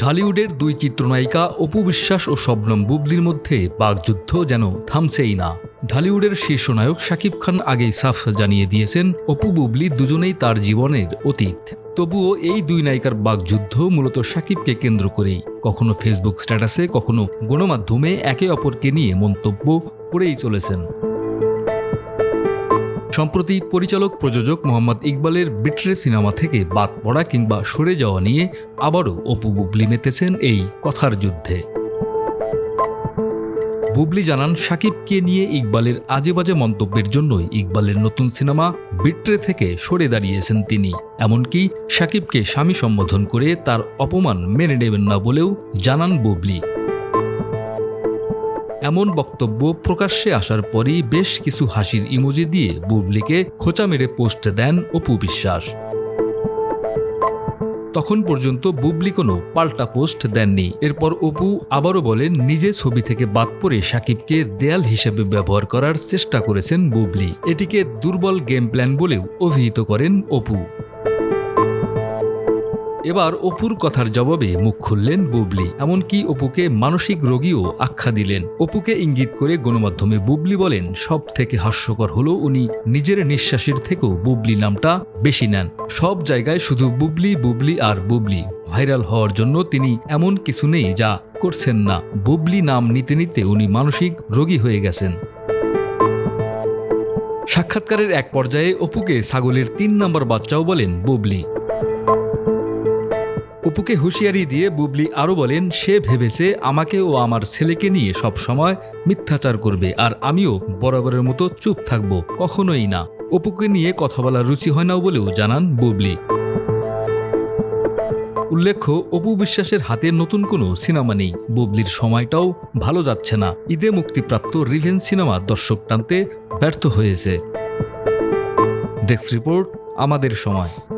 ঢালিউডের দুই চিত্রনায়িকা অপু বিশ্বাস ও শবনম বুবলির মধ্যে বাগযুদ্ধ যেন থামছেই না। ঢালিউডের শীর্ষ নায়ক শাকিব খান আগেই সাফ জানিয়ে দিয়েছেন, অপু বুবলি দুজনেই তার জীবনের অতীত। তবুও এই দুই নায়িকার বাগযুদ্ধ মূলত শাকিবকে কেন্দ্র করেই। কখনো ফেসবুক স্ট্যাটাসে, কখনো গণমাধ্যমে একে অপরকে নিয়ে মন্তব্য করেই চলেছেন। সম্প্রতি পরিচালক প্রযোজক মোহাম্মদ ইকবালের বিট্রে সিনেমা থেকে বাদ পড়া কিংবা সরে যাওয়া নিয়ে আবারও অপু বুবলি মেতেছেন এই কথার যুদ্ধে। বুবলি জানান, সাকিবকে নিয়ে ইকবালের আজে বাজে মন্তব্যের জন্যই ইকবালের নতুন সিনেমা বিট্রে থেকে সরে দাঁড়িয়েছেন তিনি। এমনকি সাকিবকে স্বামী সম্বোধন করে তার অপমান মেনে নেবেন না বলেও জানান বুবলি। এমন বক্তব্য প্রকাশ্যে আসার পরই বেশ কিছু হাসির ইমোজি দিয়ে বুবলিকে খোঁচা মেরে পোস্ট দেন অপু বিশ্বাস। তখন পর্যন্ত বুবলি কোনো পাল্টা পোস্ট দেননি। এরপর অপু আবারও বলেন, নিজে ছবি থেকে বাদ পড়ে সাকিবকে দেয়াল হিসেবে ব্যবহার করার চেষ্টা করেছেন বুবলি। এটিকে দুর্বল গেম প্ল্যান বলেও অভিহিত করেন অপু। এবার অপুর কথার জবাবে মুখ খুললেন বুবলি। এমনকি অপুকে মানসিক রোগীও আখ্যা দিলেন। অপুকে ইঙ্গিত করে গণমাধ্যমে বুবলি বলেন, সব থেকে হাস্যকর হলো উনি নিজের নিঃশ্বাসের থেকেও বুবলি নামটা বেশি নেন। সব জায়গায় শুধু বুবলি বুবলি আর বুবলি। ভাইরাল হওয়ার জন্য তিনি এমন কিছু নেই যা করছেন না। বুবলি নাম নিতে নিতে উনি মানসিক রোগী হয়ে গেছেন। সাক্ষাৎকারের এক পর্যায়ে অপুকে ছাগলের তিন নম্বর বাচ্চাও বলেন বুবলি। অপুকে হুঁশিয়ারি দিয়ে বুবলি আরও বলেন, সে ভেবেছে আমাকে ও আমার ছেলেকে নিয়ে সব সময় মিথ্যাচার করবে আর আমিও বরাবরের মতো চুপ থাকব কখনোই না। অপুকে নিয়ে কথা বলার রুচি হয় না বলেও জানান বুবলি। উল্লেখ্য, অপু বিশ্বাসের হাতে নতুন কোনো সিনেমা নেই। বুবলির সময়টাও ভালো যাচ্ছে না। ঈদে মুক্তিপ্রাপ্ত রিভেন সিনেমা দর্শক টানতে ব্যর্থ হয়েছে। ডেস্ক রিপোর্ট, আমাদের সময়।